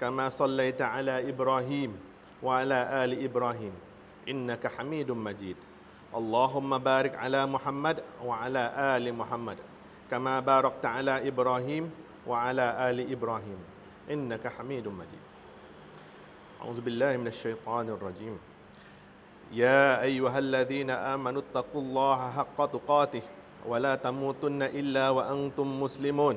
كما صليت على إبراهيم وعلى آل إبراهيم. إنك حميد مجيد. اللهم بارك على محمد وعلى آل محمد كما باركت على إبراهيم وعلى آل إبراهيم. إنك حميد مجيد. أعوذ بالله من الشيطان الرجيم. يا أيها الذين آمنوا اتقوا الله حق تقاته ولا تموتن إلا وأنتم مسلمون.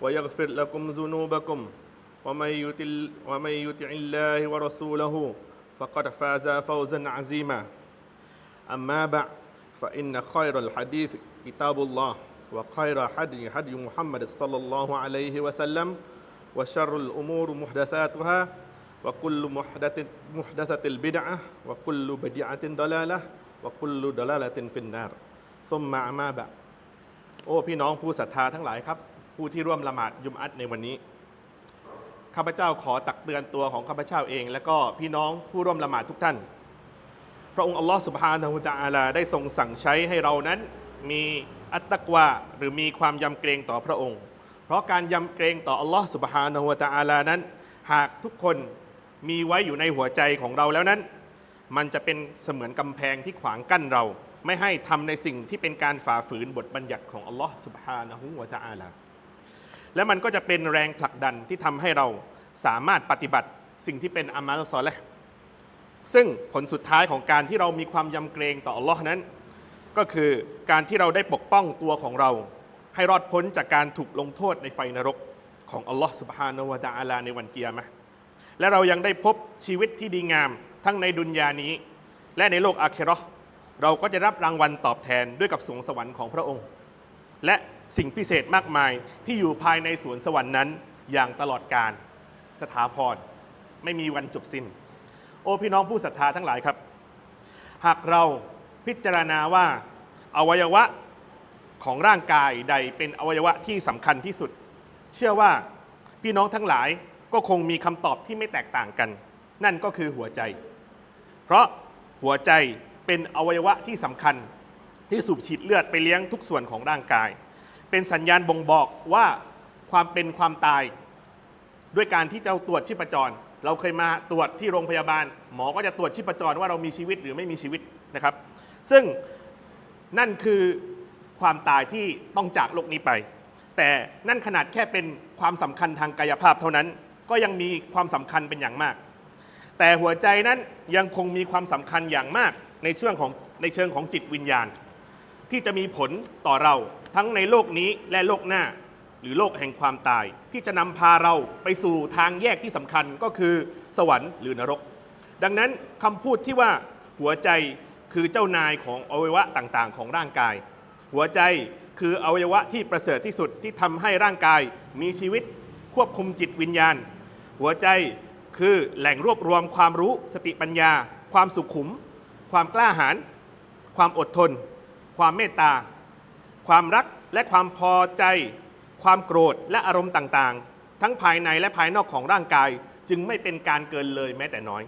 ويغفر لكم ذنوبكم ومن يطع ومن يطع الله ورسوله فقد فاز فوزا عظيما أما بعد فإن خير الحديث كتاب الله وخير هدي هدي محمد صلى الله عليه وسلم وشر الأمور محدثاتها وكل محدث محدثة البدعة وكل بدعة ضلالة وكل ضلالة في النار ثم أما بعد โอ้พี่น้องผู้ศรัทธาทั้งหลายครับ ผู้ที่ร่วมละหมาดยุมอัตในวันนี้ข้าพเจ้าขอตักเตือนตัวของข้าพเจ้าเอง และก็พี่น้องผู้ร่วมละหมาดทุกท่าน พระองค์อัลลอฮ์สุบฮานะฮูตะอาลาได้ทรงสั่งใช้ให้เรานั้นมีอัตตักวาหรือมีความยำเกรงต่อพระองค์ เพราะการยำเกรงต่ออัลลอฮ์สุบฮานะฮูตะอาลานั้น หากทุกคนมีไว้อยู่ในหัวใจของเราแล้วนั้น มันจะเป็นเสมือนกำแพงที่ขวางกั้นเรา ไม่ให้ทำในสิ่งที่เป็นการฝ่าฝืนบทบัญญัติของอัลลอฮ์สุบฮานะฮูวะตะอาลา และมันก็จะเป็นแรงผลักดันที่ทำให้เราสามารถปฏิบัติสิ่งที่เป็นอามัลซอเลห์ซึ่งผลสุดท้ายของการที่เรามีความยำเกรงต่ออัลลอฮ์นั้น ก็คือการที่เราได้ปกป้องตัวของเรา ให้รอดพ้นจากการถูกลงโทษในไฟนรกของอัลลอฮ์สุบฮานะฮูวะตะอาลาในวันเกียร์มะและเรายังได้พบชีวิตที่ดีงามทั้งในดุนยานี้ และในโลกอาเคราะห์เราก็จะรับรางวัลตอบแทนด้วยกับสวงสวรรค์ของพระองค์ และ สิ่งพิเศษมากมายที่อยู่ภายในสวนสวรรค์นั้น อย่างตลอดกาลสถาพรไม่มีวันจบสิ้น โอ้พี่น้องผู้ศรัทธาทั้งหลายครับ หากเราพิจารณาว่าอวัยวะของร่างกายใดเป็นอวัยวะที่สำคัญที่สุด เชื่อว่าพี่น้องทั้งหลายก็คงมีคำตอบที่ไม่แตกต่างกัน นั่นก็คือหัวใจ เพราะหัวใจเป็นอวัยวะที่สำคัญที่สูบฉีดเลือดไปเลี้ยงทุกส่วนของร่างกาย เป็นสัญญาณบ่งบอกว่าความเป็นความตาย ด้วยการที่จะตรวจชีพจร เราเคยมาตรวจที่โรงพยาบาล หมอก็จะตรวจชีพจรว่าเรามีชีวิตหรือไม่มีชีวิตนะครับ ซึ่งนั่นคือความตายที่ต้องจากโลกนี้ไป แต่นั่นขนาดแค่เป็นความสำคัญทางกายภาพเท่านั้น ก็ยังมีความสำคัญเป็นอย่างมาก แต่หัวใจนั้นยังคงมีความสำคัญอย่างมากในเชิงของในเชิงของจิตวิญญาณ ที่จะมีผลต่อเรา ทั้งในโลกนี้และโลกหน้า หรือโลกแห่งความตาย ที่จะนำพาเราไปสู่ทางแยกที่สำคัญก็คือสวรรค์หรือนรก ดังนั้นคำพูดที่ว่าหัวใจคือเจ้านายของอวัยวะต่างๆ ของร่างกาย หัวใจคืออวัยวะที่ประเสริฐที่สุดที่ทำให้ร่างกายมีชีวิตควบคุมจิตวิญญาณ หัวใจคือแหล่งรวบรวมความรู้สติปัญญา ความสุขุม ความกล้าหาญความอดทน ความเมตตา ความรักและความพอใจ ความโกรธและอารมณ์ต่างๆ ทั้งภายในและภายนอกของร่างกายจึงไม่เป็นการเกินเลยแม้แต่น้อย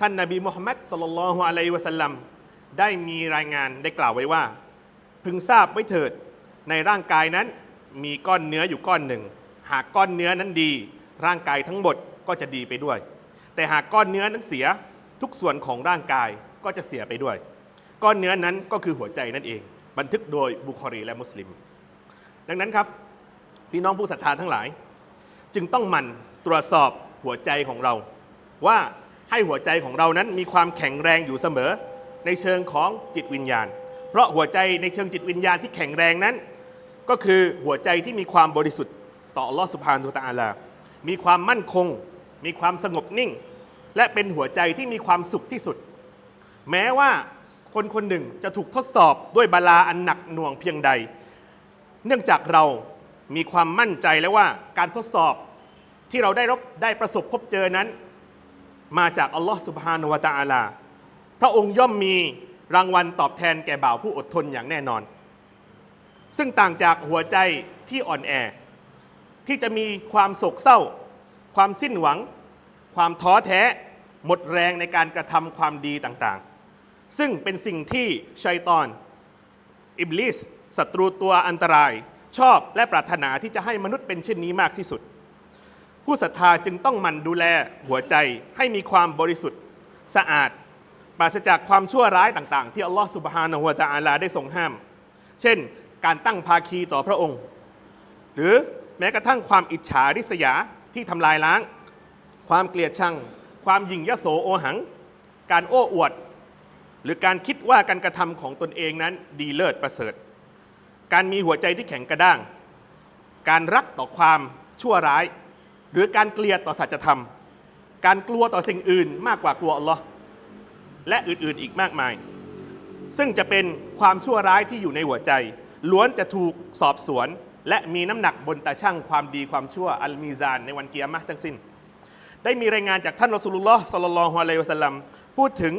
ท่านนบีมุฮัมมัดสลลัลฮุอะลัยวะสัลลัมได้มีรายงานได้กล่าวไว้ว่า พึงทราบไว้เถิดในร่างกายนั้นมีก้อนเนื้ออยู่ก้อนหนึ่ง หากก้อนเนื้อนั้นดี ร่างกายทั้งหมดก็จะดีไปด้วย แต่หากก้อนเนื้อนั้นเสียทุกส่วนของร่างกายก็จะเสียไปด้วย ก้อนเนื้อนั้นก็คือหัวใจนั่นเอง บันทึกโดยบุคอรีและมุสลิม ดังนั้นครับ พี่น้องผู้ศรัทธาทั้งหลาย จึงต้องหมั่นตรวจสอบหัวใจของเรา ว่าให้หัวใจของเรานั้นมีความแข็งแรงอยู่เสมอ ในเชิงของจิตวิญญาณ เพราะหัวใจในเชิงจิตวิญญาณที่แข็งแรงนั้น ก็คือหัวใจที่มีความบริสุทธิ์ต่อลอสุบฮานุตะอาลา มีความมั่นคง มีความสงบนิ่ง และเป็นหัวใจที่มีความสุขที่สุด แม้ว่า คนคนหนึ่งจะถูกทดสอบด้วยบาลาอันหนักหน่วงเพียงใด เนื่องจากเรามีความมั่นใจแล้วว่าการทดสอบที่เราได้รับได้ประสบพบเจอนั้น มาจากอัลลอฮฺสุบฮานุวะตะอาลา พระองค์ย่อมมีรางวัลตอบแทนแก่บ่าวผู้อดทนอย่างแน่นอน ซึ่งต่างจากหัวใจที่อ่อนแอ ที่จะมีความโศกเศร้า ความสิ้นหวัง ความท้อแท้ หมดแรงในการกระทำความดีต่างๆ ซึ่งเป็นสิ่งที่ชัยตอน อิบลิสศัตรูตัวอันตราย ชอบและปรารถนาที่จะให้มนุษย์เป็นเช่นนี้มากที่สุด ผู้ศรัทธาจึงต้องหมั่นดูแลหัวใจให้มีความบริสุทธิ์ สะอาด ปราศจากความชั่วร้ายต่าง ๆ ที่อัลลอฮฺสุบฮานะฮูวะตะอาลาได้ทรงห้าม เช่น การตั้งภาคีต่อพระองค์ หรือแม้กระทั่งความอิจฉาริษยาที่ทำลายล้าง ความเกลียดชัง ความหยิ่งยโสโอหัง การโอ้อวด หรือการคิดว่าการกระทำของตนเองนั้นดีเลิศประเสริฐ การมีหัวใจที่แข็งกระด้าง การรักต่อความชั่วร้าย หรือการเกลียดต่อสัจธรรม การกลัวต่อสิ่งอื่นมากกว่ากลัวอัลลอฮ์และอื่นๆอีกมากมาย ซึ่งจะเป็นความชั่วร้ายที่อยู่ในหัวใจ ล้วนจะถูกสอบสวน และมีน้ำหนักบนตาช่างความดีความชั่วอัลมีซานในวันเกียรมะทั้งสิ้น ได้มีรายงานจากท่านรอสูลุลลอฮ์สัลลัลลอฮุอะลัยวะสัลลัมพูดถึง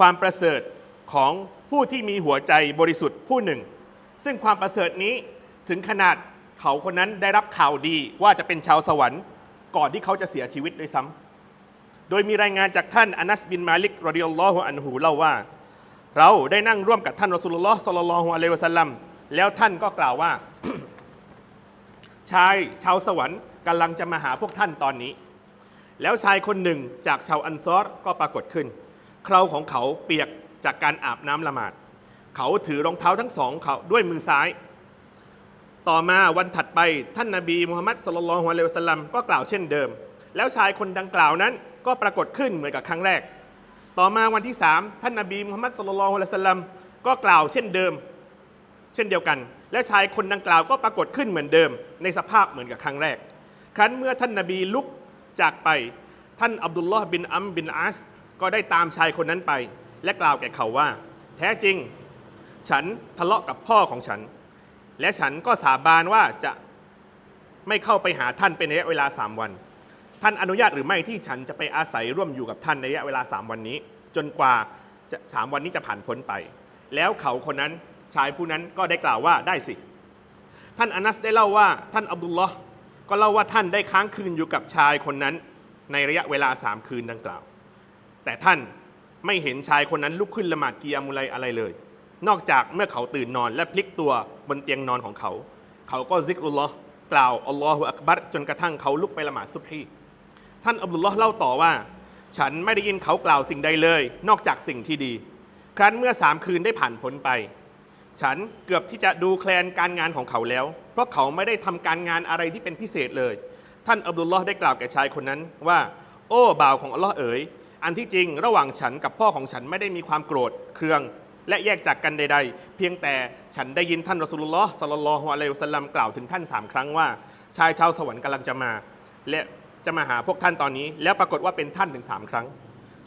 ความประเสริฐของผู้ที่มีหัวใจบริสุทธิ์ผู้หนึ่ง ซึ่งความประเสริฐนี้ถึงขนาดเขาคนนั้นได้รับข่าวดีว่าจะเป็นชาวสวรรค์ก่อนที่เขาจะเสียชีวิตด้วยซ้ำโดยมีรายงานจากท่านอานัสบินมาลิกรอดิยัลลอฮุอันหูเล่าว่า เราได้นั่งร่วมกับท่านรอสุลลอฮ์สัลลัลลอฮุอะลัยวะสัลลัมแล้วท่านก็กล่าวว่า ชายชาวสวรรค์กำลังจะมาหาพวกท่านตอนนี้ แล้วชายคนหนึ่งจากชาวอันซอรก็ปรากฏขึ้น เคราของเขาเปียกจากการอาบน้ำละหมาด เขาถือรองเท้าทั้งสองเขาด้วยมือซ้าย ต่อมาวันถัดไปท่านนาบีมุฮัมมัดสลลัลฮุอะลัยฮิวะสัลลัมก็กล่าวเช่นเดิม แล้วชายคนดังกล่าวนั้นก็ปรากฏขึ้นเหมือนกับครั้งแรก ต่อมาวันที่สามท่านนาบีมุฮัมมัดสลลัลฮุอะลัยฮิวะสัลลัมก็กล่าวเช่นเดิม เช่นเดียวกัน และชายคนดังกล่าวก็ปรากฏขึ้นเหมือนเดิม ในสภาพเหมือนกับครั้งแรก ครั้นเมื่อท่านนาบีลุกจากไป ท่านอับดุลลอฮ์บินอัมบินอาส ก็ได้ตามชายคนนั้นไป และกล่าวแก่เขาว่า แท้จริง ฉันทะเลาะกับพ่อของฉัน และฉันก็สาบานว่าจะไม่เข้าไปหาท่านเป็นระยะเวลาสามวัน ท่านอนุญาตหรือไม่ที่ฉันจะไปอาศัยร่วมอยู่กับท่านในระยะเวลาสามวันนี้ จนกว่าจะสามวันนี้จะผ่านพ้นไป แล้วเขาคนนั้นชายผู้นั้นก็ได้กล่าวว่าได้สิ ท่านอานัสได้เล่าว่าท่านอับดุลลอฮ์ก็เล่าว่าท่านได้ค้างคืนอยู่กับชายคนนั้น ในระยะเวลาสามคืนดังกล่าว แต่ท่านไม่เห็นชายคนนั้นลุกขึ้นละหมาดกียามุไลอะไรเลย นอกจากเมื่อเขาตื่นนอนและพลิกตัวบนเตียงนอนของเขา เขาก็ซิกรุลลอฮ์กล่าวอัลลอฮฺอักบัรจนกระทั่งเขาลุกไปละหมาดซุบฮีท่านอับดุลลอฮ์เล่าต่อว่า ฉันไม่ได้ยินเขากล่าวสิ่งใดเลย นอกจากสิ่งที่ดี ครั้นเมื่อสามคืนได้ผ่านพ้นไป ฉันเกือบที่จะดูแคลนการงานของเขาแล้ว เพราะเขาไม่ได้ทำการงานอะไรที่เป็นพิเศษเลย ท่านอับดุลลอฮ์ได้กล่าวแก่ชายคนนั้นว่า โอ้บ่าวของอัลลอฮ์เอ๋ย อันที่จริงระหว่างฉันกับพ่อของฉันไม่ได้มีความโกรธเคือง และแยกจากกันใด ๆ เพียงแต่ฉันได้ยินท่านรอสูลุลลอฮ์สัลลัลลอฮุอะลัยฮิวสัลลัมกล่าวถึงท่านสามครั้งว่า ชายชาวสวรรค์กำลังจะมา และจะมาหาพวกท่านตอนนี้ แล้วปรากฏว่าเป็นท่านถึงสามครั้ง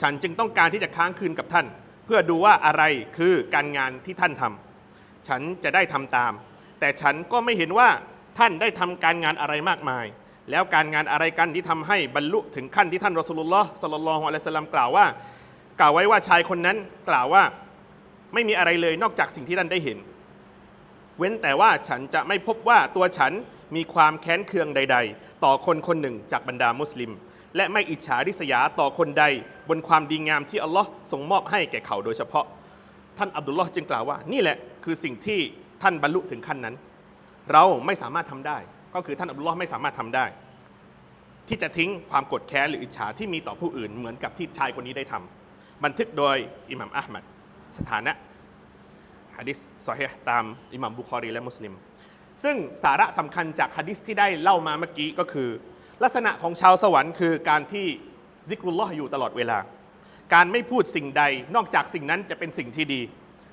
ฉันจึงต้องการที่จะค้างคืนกับท่าน เพื่อดูว่าอะไรคือการงานที่ท่านทำฉันจะได้ทำตาม แต่ฉันก็ไม่เห็นว่าท่านได้ทำการงานอะไรมากมาย แล้วการงานอะไรกันที่ทำให้บรรลุถึงขั้นที่ท่านรอสูลุลลอฮ์สัลลัลลอฮุอะลัยฮิวะสัลลัมกล่าวว่า กล่าวไว้ว่าชายคนนั้นกล่าวว่าไม่มีอะไรเลยนอกจากสิ่งที่ท่านได้เห็น เว้นแต่ว่าฉันจะไม่พบว่าตัวฉันมีความแค้นเคืองใด ๆ ต่อคนคนหนึ่งจากบรรดามุสลิม และไม่อิจฉาริษยาต่อคนใด บนความดีงามที่อัลลอฮ์ทรงมอบให้แก่เขาโดยเฉพาะ ท่านอับดุลลอฮ์จึงกล่าวว่า นี่แหละคือสิ่งที่ท่านบรรลุถึงขั้นนั้น เราไม่สามารถทำได้ ก็คือท่านอับดุลลอฮ์ไม่สามารถทำได้ ที่จะทิ้งความกดแค้นหรืออิจฉาที่มีต่อผู้อื่นเหมือนกับที่ชายคนนี้ได้ทำบันทึกโดยอิหมัมอัลมัดสถานะฮะดิษซอฮีตามอิหมัมบุคอรีและมุสลิม ซึ่งสาระสำคัญจากฮะดิษที่ได้เล่ามาเมื่อกี้ก็คือ ลักษณะของชาวสวรรค์คือการที่ซิกรุลลอฮ์อยู่ตลอดเวลา การไม่พูดสิ่งใดนอกจากสิ่งนั้นจะเป็นสิ่งที่ดี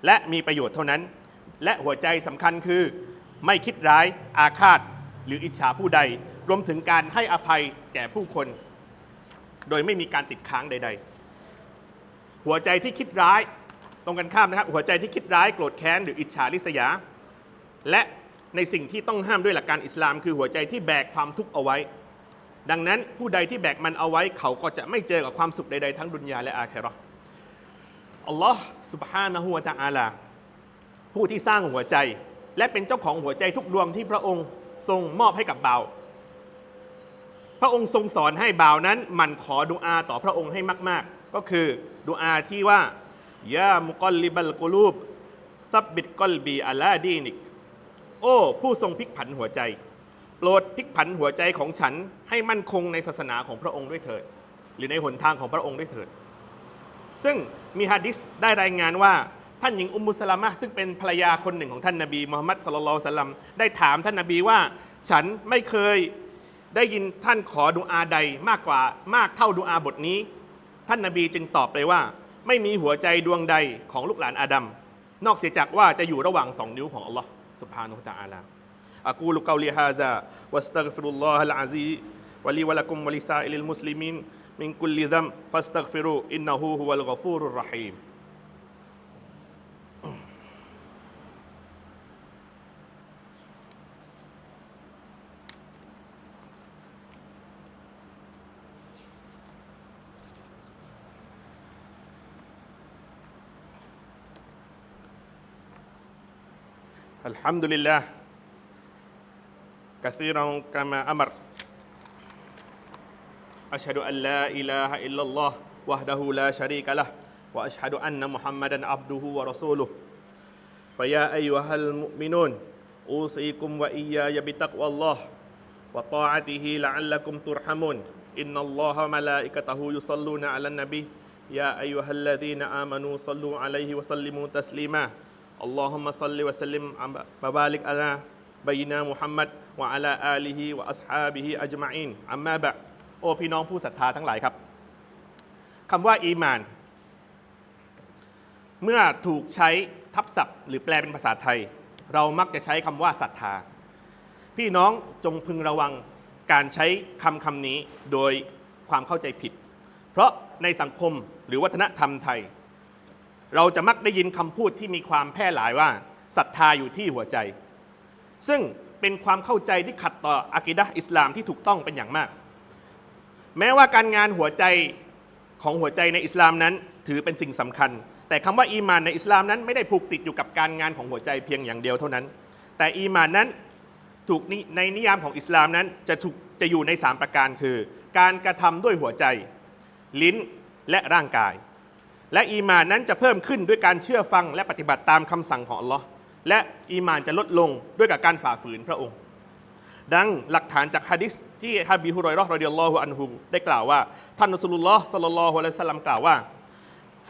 และมีประโยชน์เท่านั้น และหัวใจสำคัญคือไม่คิดร้ายอาฆาต หรืออิจฉาผู้ใด รวมถึงการให้อภัยแก่ผู้คน โดยไม่มีการติดค้างใด ๆ หัวใจที่คิดร้าย ตรงกันข้ามนะครับ หัวใจที่คิดร้ายโกรธแค้นหรืออิจฉาริษยา และในสิ่งที่ต้องห้ามด้วยหลักการอิสลาม คือหัวใจที่แบกความทุกข์เอาไว้ ดังนั้นผู้ใดที่แบกมันเอาไว้ เขาก็จะไม่เจอกับความสุขใด ๆ ทั้งดุนยาและอาคิเราะห์อัลลอฮ์ سبحانه และ تعالى ผู้ที่สร้างหัวใจ และเป็นเจ้าของหัวใจทุกดวงที่พระองค์ ทรงมอบให้กับบ่าวพระองค์ทรงสอนให้บ่าวนั้นมันขอดุอาต่อพระองค์ให้มาก ๆ ก็คือดุอาที่ว่ายามุกอลลิบัลกุลูบซับบิดกอลบีอัลาดีนิก โอ้ ผู้ทรงพลิกผันหัวใจ โปรดพลิกผันหัวใจของฉันให้มั่นคงในศาสนาของพระองค์ด้วยเถิด หรือในหนทางของพระองค์ด้วยเถิด ซึ่งมีฮะดิษได้รายงานว่า ท่านหญิงอุมมุสลามะซึ่งเป็นภรรยาคนหนึ่งของท่านนาบีมูฮัมมัดสลลัลสลัมได้ถามท่านนาบีว่า ฉันไม่เคยได้ยินท่านขอดุอาใดมากกว่ามากเท่าดุอาบทนี้ ท่านนาบีจึงตอบไปว่า ไม่มีหัวใจดวงใดของลูกหลานอาดัมนอกเสียจากว่าจะอยู่ระหว่างสองนิ้วของอัลลอฮ์สุบฮานุตะอาลาอักูลุกาลีฮาซาวัสตักฟิรุลลอฮ์อัลอาซีวะลีวะลักุมวะลิซาอิลิลมุสลิมินมินกุลลิดัมฟัสตักฟิรุอินนะฮูฮุวัลกฟูรุรรหีม الحمد لله كثيرا كما أمر. أشهد أن لا إله إلا الله وحده لا شريك له وأشهد أن محمدا عبده ورسوله. فيا أيها المؤمنون أوصيكم وإياي بتقوى الله وطاعته لعلكم ترحمون. إن الله وملائكته يصلون على النبي. يا أيها الذين آمنوا صلوا عليه وسلموا تسليما. อัลลอฮุมะซัลลิวะสัลลิมบะบาลิกอัลาบัยนามุฮัมมัดวะอัลาอาลีฮิวะอัสฮาบิฮิอัจมาอินอัมมาบะโอพี่น้องผู้ศรัทธาทั้งหลายครับคำว่าอีมาน เมื่อถูกใช้ทับศัพท์ หรือแปลเป็นภาษาไทย เรามักจะใช้คำว่าศรัทธา พี่น้องจงพึงระวังการใช้คำคำนี้โดยความเข้าใจผิด เพราะในสังคมหรือวัฒนธรรมไทย เราจะมักได้ยินคำพูดที่มีความแพร่หลายว่าศรัทธาอยู่ที่หัวใจ ซึ่งเป็นความเข้าใจที่ขัดต่ออะกีดะอิสลามที่ถูกต้องเป็นอย่างมาก แม้ว่าการงานหัวใจของหัวใจในอิสลามนั้น ถือเป็นสิ่งสำคัญ แต่คำว่าอีมานในอิสลามนั้นไม่ได้ผูกติดอยู่กับการงานของหัวใจเพียงอย่างเดียวเท่านั้น แต่อีมานนั้นถูกในนิยามของอิสลามนั้นจะถูกจะอยู่ใน 3 ประการคือ การกระทำด้วยหัวใจ ลิ้นและร่างกาย และอีมานนั้นจะเพิ่มขึ้นด้วยการเชื่อฟังและปฏิบัติตามคำสั่งของอัลลอฮ์และอีมานจะลดลงด้วยกับการฝ่าฝืนพระองค์ ดังหลักฐานจากฮะดิษที่ฮะบีฮุรอยราะห์รอดิยัลลอฮุอันฮุได้กล่าวว่าท่านรอสูลุลลอฮ์สัลลัลลอฮุอะลัยฮิวะซัลลัมกล่าวว่า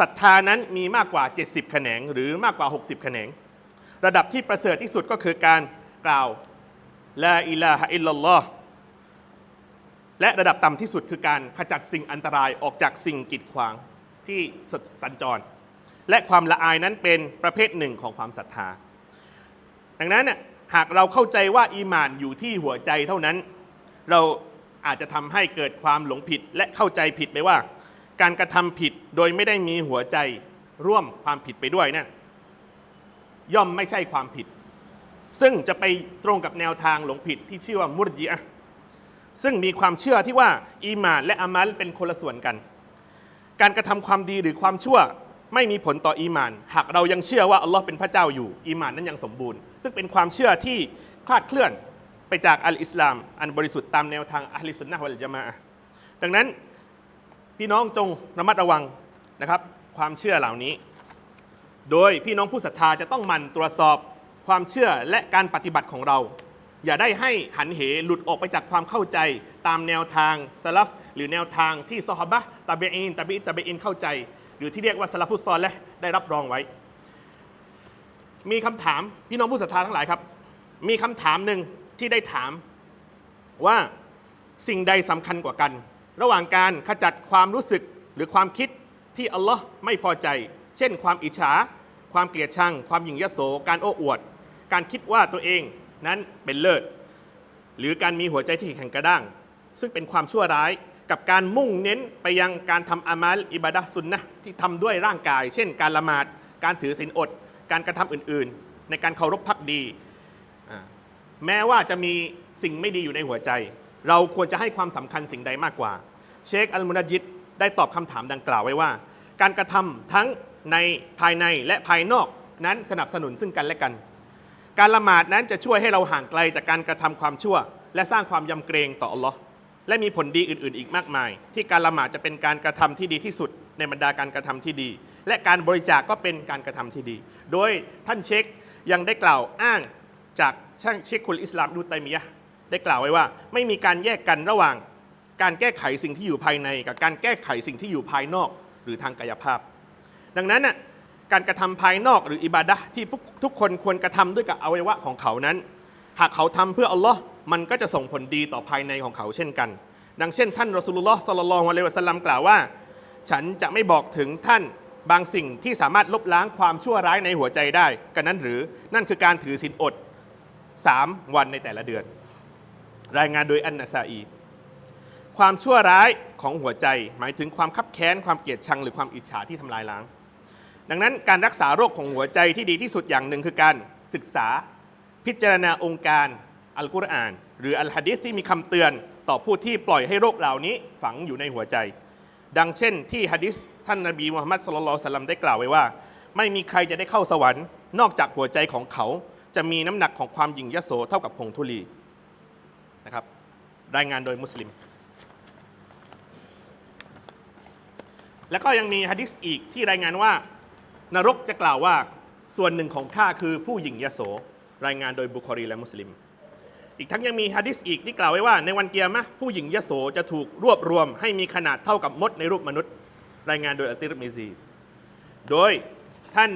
ศรัทธานั้นมีมากกว่า 70 แขนง หรือมากกว่า 60 แขนง ระดับที่ประเสริฐที่สุดก็คือการกล่าวลาอิลาฮะอิลลัลลอฮ์และระดับต่ำที่สุดคือการขจัดสิ่งอันตรายออกจากสิ่งกีดขวาง ที่สัญจร และความละอายนั้นเป็นประเภทหนึ่งของความศรัทธา ดังนั้นน่ยหากเราเข้าใจว่าอีมานอยู่ที่หัวใจเท่านั้น เราอาจจะทำให้เกิดความหลงผิดและเข้าใจผิดไปว่า การกระทำผิดโดยไม่ได้มีหัวใจร่วมความผิดไปด้วยนะย่อมไม่ใช่ความผิด ซึ่งจะไปตรงกับแนวทางหลงผิดที่ชื่อว่ามุรจิอะซึ่งมีความเชื่อที่ว่าอีมานและอามัลเป็นคนละส่วนกัน การกระทำความดีหรือความชั่วไม่มีผลต่ออีมาน หากเรายังเชื่อว่าอัลลอฮ์เป็นพระเจ้าอยู่ อีมานนั้นยังสมบูรณ์ ซึ่งเป็นความเชื่อที่คลาดเคลื่อนไปจากอัลอิสลาม อันบริสุทธิ์ตามแนวทางอัลลิสุนนะฮ์วัลจามะดังนั้นพี่น้องจงระมัดระวังนะครับความเชื่อเหล่านี้ โดยพี่น้องผู้ศรัทธาจะต้องมันตรวจสอบความเชื่อและการปฏิบัติของเรา อย่าได้ให้หันเหหลุดออกไปจากความเข้าใจ ตามแนวทางสลับหรือแนวทางที่ซอฮาบะตาเบอินตาเบอิตาเบอินเข้าใจ หรือที่เรียกว่าสลัฟุตซอลและได้รับรองไว้ มีคำถามพี่น้องผู้ศรัทธาทั้งหลายครับ มีคำถามหนึ่งที่ได้ถามว่าสิ่งใดสำคัญกว่ากัน ระหว่างการขจัดความรู้สึกหรือความคิดที่อัลลอฮ์ไม่พอใจ เช่น ความอิจฉา ความเกลียดชัง ความหยิ่งยโสการโอ้อวด การคิดว่าตัวเอง นั้นเป็นเลิศ หรือการมีหัวใจที่แข็งกระด้าง ซึ่งเป็นความชั่วร้ายกับการมุ่งเน้นไปยังการทำอามัลอิบาดะซุนนะที่ทำด้วยร่างกาย เช่น การละหมาด การถือศีลอด การกระทำอื่นๆ ในการเคารพพักดี แม้ว่าจะมีสิ่งไม่ดีอยู่ในหัวใจ เราควรจะให้ความสำคัญสิ่งใดมากกว่า เชคอัลมุนัดยิดได้ตอบคำถามดังกล่าวไว้ว่า การกระทำทั้งในภายในและภายนอกนั้นสนับสนุนซึ่งกันและกัน การละหมาดนั้นจะช่วยให้เราห่างไกลจากการกระทำความชั่ว และสร้างความยำเกรงต่ออัลลอฮ์และมีผลดีอื่น ๆ อีกมากมาย ที่การละหมาดจะเป็นการกระทำที่ดีที่สุด ในบรรดาการกระทำที่ดี และการบริจาคก็เป็นการกระทำที่ดี โดยท่านเชคยังได้กล่าวอ้างจากช่างเชคคุลอิสลามดูไตมียะได้กล่าวไว้ว่า ไม่มีการแยกกันระหว่าง การแก้ไขสิ่งที่อยู่ภายใน กับการแก้ไขสิ่งที่อยู่ภายนอก หรือทางกายภาพ ดังนั้นน่ะ การกระทำภายนอกหรืออิบาดะที่ทุกคนควรกระทำด้วยกับอวัยวะของเขานั้น หากเขาทำเพื่ออัลลอฮ์มันก็จะส่งผลดีต่อภายในของเขาเช่นกัน ดังเช่น ท่านรอสูลุลลอฮ์สัลลัลลอฮุอะลัยฮิวะสัลลัมกล่าวว่า ฉันจะไม่บอกถึงท่านบางสิ่งที่สามารถลบล้างความชั่วร้ายในหัวใจได้กันนั้นหรือนั่นคือการถือศีลอด 3 วันในแต่ละเดือน รายงานโดยอันนาซาอี ความชั่วร้ายของหัวใจ หมายถึงความคับแค้นความเกลียดชังหรือความอิจฉาที่ทำลายล้าง ดังนั้นการรักษาโรคของหัวใจที่ดีที่สุดอย่างหนึ่งคือการศึกษาพิจารณาองค์การอัลกุรอาน หรืออัลฮะดีษที่มีคำเตือนต่อผู้ที่ปล่อยให้โรคเหล่านี้ฝังอยู่ในหัวใจ ดังเช่นที่ฮะดิษท่านนบีมูฮัมมัดสุลลัลสัลลัมได้กล่าวไว้ว่า ไม่มีใครจะได้เข้าสวรรค์ นอกจากหัวใจของเขาจะมีน้ำหนักของความหยิ่งยโสเท่ากับผงธุลีนะครับรายงานโดยมุสลิม แล้วก็ยังมีฮะดิษอีกที่รายงานว่า นรกจะกล่าวว่าส่วนหนึ่งของข้าคือผู้หญิงยโส รายงานโดยบุคอรีและมุสลิม อีกทั้งยังมีฮะดิษอีกที่กล่าวไว้ว่า ในวันเกียร์มะผู้หญิงยโสจะถูกรวบรวม ให้มีขนาดเท่ากับมดในรูปมนุษย์ รายงานโดยอัลติรมิซี โดยท่าน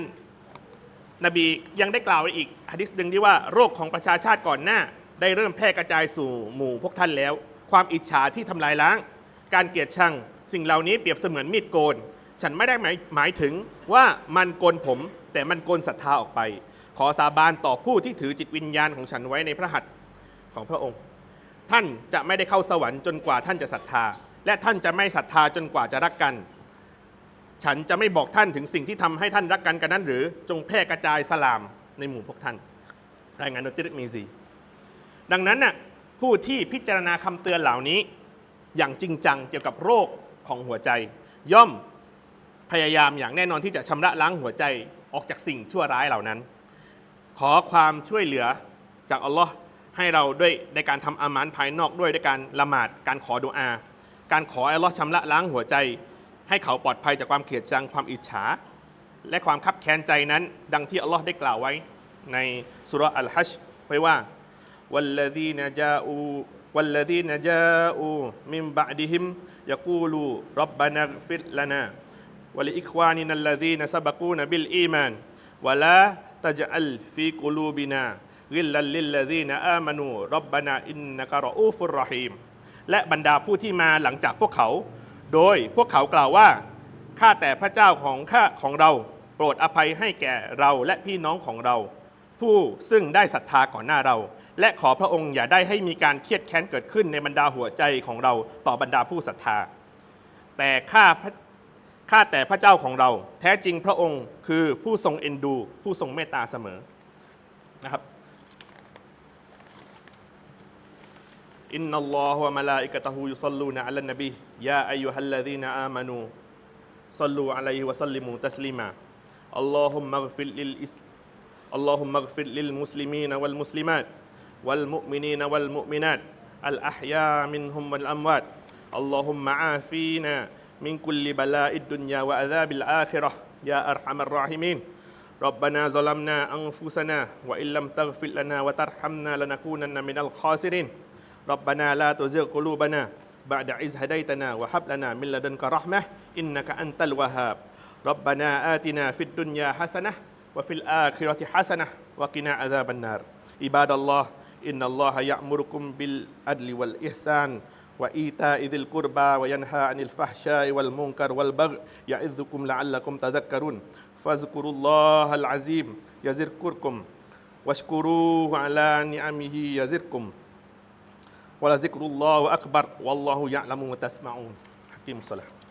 นบียังได้กล่าวไว้อีกฮะดิษหนึ่งที่ว่าโรคของประชาชาติก่อนหน้า ได้เริ่มแพร่กระจายสู่หมู่พวกท่านแล้ว ความอิจฉาที่ทำลายล้าง การเกลียดชัง สิ่งเหล่านี้เปรียบเสมือนมีดโกน ฉันไม่ได้หมายหมายถึงว่ามันโกนผม แต่มันโกนศรัทธาออกไป ขอสาบานต่อผู้ที่ถือจิตวิญญาณของฉันไว้ในพระหัตถ์ของพระองค์ ท่านจะไม่ได้เข้าสวรรค์จนกว่าท่านจะศรัทธา และท่านจะไม่ศรัทธาจนกว่าจะรักกัน ฉันจะไม่บอกท่านถึงสิ่งที่ทำให้ท่านรักกันกันนั้น หรือจงแพร่กระจายสลามในหมู่พวกท่าน รายงานโดยติรมีซีดังนั้นน่ะผู้ที่พิจารณาคำเตือนเหล่านี้ อย่างจริงจังเกี่ยวกับโรคของหัวใจ ย่อม พยายามอย่างแน่นอนที่จะชำระล้างหัวใจออกจากสิ่งชั่วร้ายเหล่านั้น ขอความช่วยเหลือจากอัลลอฮ์ให้เราด้วยในการทำอามานภายนอกด้วยด้วยการละหมาดการขอดุอา การขอให้อัลลอฮ์ชำระล้างหัวใจ ให้เขาปลอดภัยจากความเกลียดชังความอิจฉา และความคับแค้นใจนั้น ดังที่อัลลอฮ์ได้กล่าวไว้ในสุราะห์อัลฮัชไว้ว่า والذين جاءوا والذين جاءوا من بعدهم يقولوا ربنا اغفر لنا วลิอิควานินัลลาดีนซาบกูนบิลอีมานวะลาตะจัลฟีกุลูบินากิลลัลลิลลาดีนอามานูรัและบรรดาผู้ที่มาหลังจากพวกเขา โดยพวกเขากล่าวว่าข้าแต่พระเจ้าของข้าของเรา โปรดอภัยให้แก่เราและพี่น้องของเรา ผู้ซึ่งได้ศรัทธาก่อนหน้าเรา และขอพระองค์อย่าได้ให้มีการเครียดแค้นเกิดขึ้นในบรรดาหัวใจของเราต่อบรรดาผู้ศรัทธา แต่ข้า ข้าแต่พระเจ้าของเรา แท้จริงพระองค์คือผู้ทรงเอ็นดู ผู้ทรงเมตตาเสมอนะครับอินนัลลอฮฺวะมะลาอิกะตะฮูยุศ็ลลูนะอะลันนบียาอายุฮัลลัซีนะอามานูซัลลูอะลัยฮิวะซัลลิมูตัสลิมาอัลลอฮุมมักฟิรลิลอิสอัลลอฮุมมักฟิลลิลมุสลิมีนวัลมุสลิมาตวัลมุมินีนวัลมุมินาตอัลอะฮยามินฮุมวัลอัมวาตอัลลอฮุมะอาฟีนา من كل بلاء الدنيا وعذاب الآخرة يا أرحم الراحمين. ربنا ظلمنا أنفسنا وإن لم تغفر لنا وترحمنا لنكونن من الخاسرين. ربنا لا تزغ قلوبنا بعد إذ هديتنا وهب لنا من لدنك رحمة إنك أنت الوهاب. ربنا آتنا في الدنيا حسنة وفي الآخرة حسنة وقنا عذاب النار. عباد الله إن الله يأمركم بالعدل والإحسان وإيتاء ذي القربى وينهى عن الفحشاء والمنكر والبغي يعظكم لعلكم تذكرون. فاذكروا الله العظيم يذكركم واشكروه على نعمه يزدكم ولذكر الله أكبر والله يعلم ما تسمعون حكيم الصلاة.